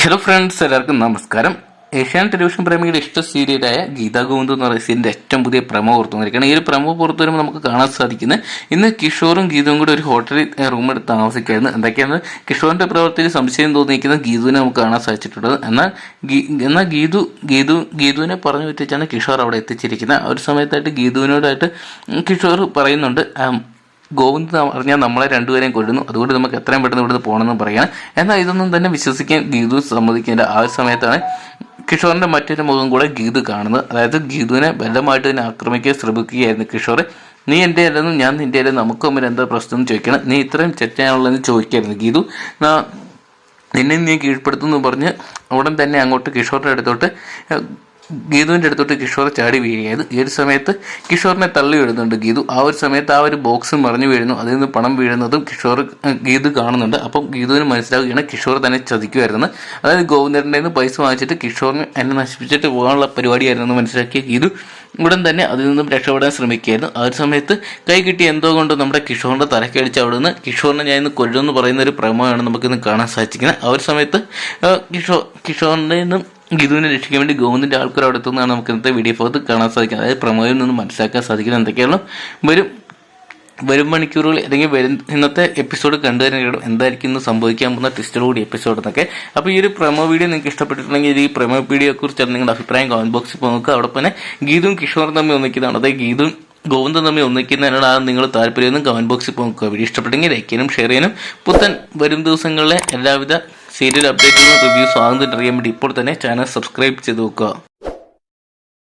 Hello friends എല്ലാവർക്കും നമസ്കാരം. Asian television പ്രേമിയുടെ ഇഷ്ട സീരിയലായ ഗീതാ ഗോവിന്ദ് എന്ന് പറയുന്ന സീരിയലിന്റെ ഏറ്റവും പുതിയ പ്രമോ പുറത്തു വന്നിരിക്കുകയാണ് ഈ ഒരു പ്രമോ പുറത്തു വരുമ്പോൾ നമുക്ക് കാണാൻ സാധിക്കുന്നത് ഇന്ന് കിഷോറും ഗീതവും കൂടി ഒരു ഹോട്ടലിൽ റൂം എടുത്ത് താമസിക്കുകയായിരുന്നു. എന്തൊക്കെയാണ്? കിഷോറിന്റെ പ്രവർത്തിയിൽ സംശയം തോന്നിയിരിക്കുന്ന ഗീതുവിനെ നമുക്ക് കാണാൻ സാധിച്ചിട്ടുള്ളത്. എന്നാൽ എന്നാൽ ഗീതു ഗീതു ഗീതുവിനെ പറഞ്ഞു പറ്റിച്ചാണ് കിഷോർ അവിടെ എത്തിച്ചിരിക്കുന്നത്. ഒരു സമയത്തായിട്ട് ഗീതുവിനോടായിട്ട് കിഷോർ പറയുന്നുണ്ട് ഗോവിന്ദ് പറഞ്ഞാൽ നമ്മളെ രണ്ടുപേരെയും കൊല്ലുന്നു. അതുകൊണ്ട് നമുക്ക് എത്രയും പെട്ടെന്ന് ഇവിടുന്ന് പോകണമെന്ന് പറയാം. എന്നാൽ ഇതൊന്നും തന്നെ വിശ്വസിക്കാൻ ഗീതു സമ്മതിക്കേണ്ട ആ സമയത്താണ് കിഷോറിന്റെ മറ്റൊരു മുഖം കൂടെ ഗീതു കാണുന്നത്. അതായത് ഗീതുവിനെ ബലമായിട്ട് തന്നെ ആക്രമിക്കാൻ ശ്രമിക്കുകയായിരുന്നു കിഷോർ നീ എന്റെ അല്ലെന്നും ഞാൻ നിന്റെ അല്ലെന്നും നമുക്ക് തമ്മിൽ എന്താ പ്രശ്നം എന്ന് ചോദിക്കണം. നീ ഇത്രയും തെറ്റാനുള്ളതെന്ന് ചോദിക്കായിരുന്നു ഗീതു. നിന്നെ നീ കീഴ്പ്പെടുത്തുന്നു പറഞ്ഞ് ഉടൻ തന്നെ അങ്ങോട്ട് കിഷോറിന്റെ അടുത്തോട്ട് ഏഹ്, ഗീതുവിന്റെ അടുത്തോട്ട് കിഷോർ ചാടി വീഴുകയായത് ഈ ഒരു സമയത്ത് കിഷോറിനെ തള്ളി വിടുന്നുണ്ട് ഗീതു? ആ ഒരു സമയത്ത് ആ ഒരു ബോക്സ് മറിഞ്ഞു വീഴുന്നു. അതിൽ നിന്ന് പണം വീഴുന്നതും കിഷോർ ഗീതു കാണുന്നുണ്ട്. അപ്പം ഗീതുവിന് മനസ്സിലാവുകയാണ് കിഷോർ തന്നെ ചതിക്കുമായിരുന്നു. അതായത് ഗോവിന്ദന്റെ നിന്ന് പൈസ വാങ്ങിച്ചിട്ട് കിഷോറിനെ എന്നെ നശിപ്പിച്ചിട്ട് പോകാനുള്ള പരിപാടിയായിരുന്നു എന്ന് മനസ്സിലാക്കിയ ഗീതു ഉടൻ തന്നെ അതിൽ നിന്നും രക്ഷപ്പെടാൻ ശ്രമിക്കുകയായിരുന്നു. ആ ഒരു സമയത്ത് കൈ കിട്ടി എന്തോ കൊണ്ട് നമ്മുടെ കിഷോറിന്റെ തലക്കടിച്ച് അവിടെ നിന്ന് കിഷോറിനെ ഞാൻ ഇന്ന് കൊല്ലുമെന്ന് പറയുന്ന ഒരു പ്രമോയാണ് നമുക്കിന്ന് കാണാൻ സാധിക്കുന്നത് ആ ഒരു സമയത്ത് കിഷോ കിഷോർ കിഷോറിന്റെ നിന്നും ഗിതുവിനെ രക്ഷിക്കാൻ വേണ്ടി ഗവൺമെന്റിന്റെ ആൾക്കാർ അവിടെ എത്തുന്നതാണ് നമുക്ക് ഇന്നത്തെ വീഡിയോ ഭാഗത്ത് കാണാൻ സാധിക്കുന്നത്. അതായത് പ്രമോയിൽ നിന്ന് മനസ്സിലാക്കാൻ സാധിക്കുന്നത് എന്തൊക്കെയാണ് വരും വരും മണിക്കൂറുകൾ അല്ലെങ്കിൽ വരും ഇന്നത്തെ എപ്പിസോഡ് കണ്ടു തന്നെ എന്തായിരിക്കും ഇന്ന് സംഭവിക്കാൻ പോകുന്ന ടെസ്റ്റോടുകൂടി എപ്പിസോഡ് എന്നൊക്കെ. അപ്പോൾ ഈ ഒരു പ്രമോ വീഡിയോ നിങ്ങൾക്ക് ഇഷ്ടപ്പെട്ടിട്ടുണ്ടെങ്കിൽ ഈ പ്രമോ കുറിച്ച് നിങ്ങളുടെ അഭിപ്രായം കമന്റ് ബോക്സിൽ നോക്കുക. അവിടെ തന്നെ ഗീതും കിഷോറും തമ്മിൽ ഒന്നിക്കുന്നതാണ്. അതായത് ഗീതും ഗോവിന്ദൻ തമ്മിൽ ഒന്നിക്കുന്നതിനാണ് നിങ്ങൾ താല്പര്യം കമന്റ് ബോക്സിൽ നോക്കുക. വീഡിയോ ഇഷ്ടപ്പെട്ടെങ്കിൽ ലൈക്ക് ചെയ്യാനും ഷെയർ ചെയ്യാനും. പുത്തൻ വരും ദിവസങ്ങളിലെ എല്ലാവിധ സീരിയൽ അപ്ഡേറ്റുകളും റിവ്യൂസും ആകുന്നതിന് അറിയാൻ വേണ്ടി ഇപ്പോൾ തന്നെ ചാനൽ സബ്സ്ക്രൈബ് ചെയ്ത് നോക്കുക.